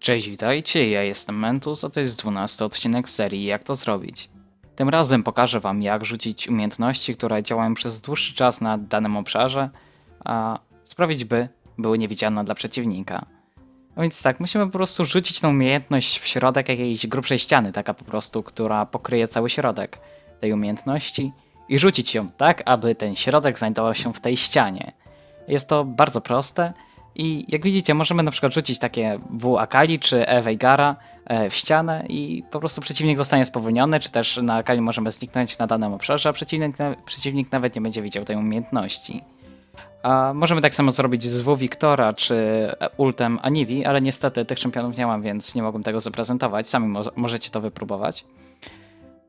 Cześć, witajcie, ja jestem Mentus, a to jest 12 odcinek serii Jak to zrobić. Tym razem pokażę wam jak rzucić umiejętności, które działają przez dłuższy czas na danym obszarze, a sprawić by były niewidzialne dla przeciwnika. A więc tak, musimy po prostu rzucić tą umiejętność w środek jakiejś grubszej ściany, taka po prostu, która pokryje cały środek tej umiejętności i rzucić ją tak, aby ten środek znajdował się w tej ścianie. Jest to bardzo proste i jak widzicie, możemy na przykład rzucić takie W Akali czy E Veigara e, w ścianę i po prostu przeciwnik zostanie spowolniony, czy też na Akali możemy zniknąć na danym obszarze, a przeciwnik, przeciwnik nawet nie będzie widział tej umiejętności. A możemy tak samo zrobić z W Wiktora czy ultem Anivi, ale niestety tych czempionów nie mam, więc nie mogłem tego zaprezentować. Sami mo możecie to wypróbować.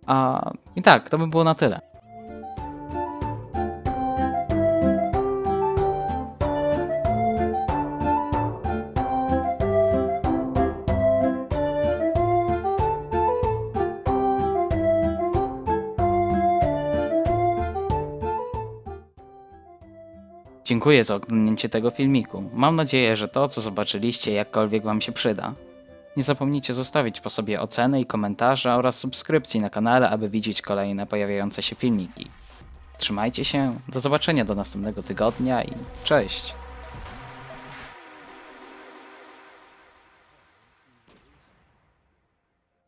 A, I tak, to by było na tyle. Dziękuję za oglądnięcie tego filmiku. Mam nadzieję, że to, co zobaczyliście, jakkolwiek Wam się przyda. Nie zapomnijcie zostawić po sobie oceny i komentarze oraz subskrypcji na kanale, aby widzieć kolejne pojawiające się filmiki. Trzymajcie się, do zobaczenia do następnego tygodnia i cześć!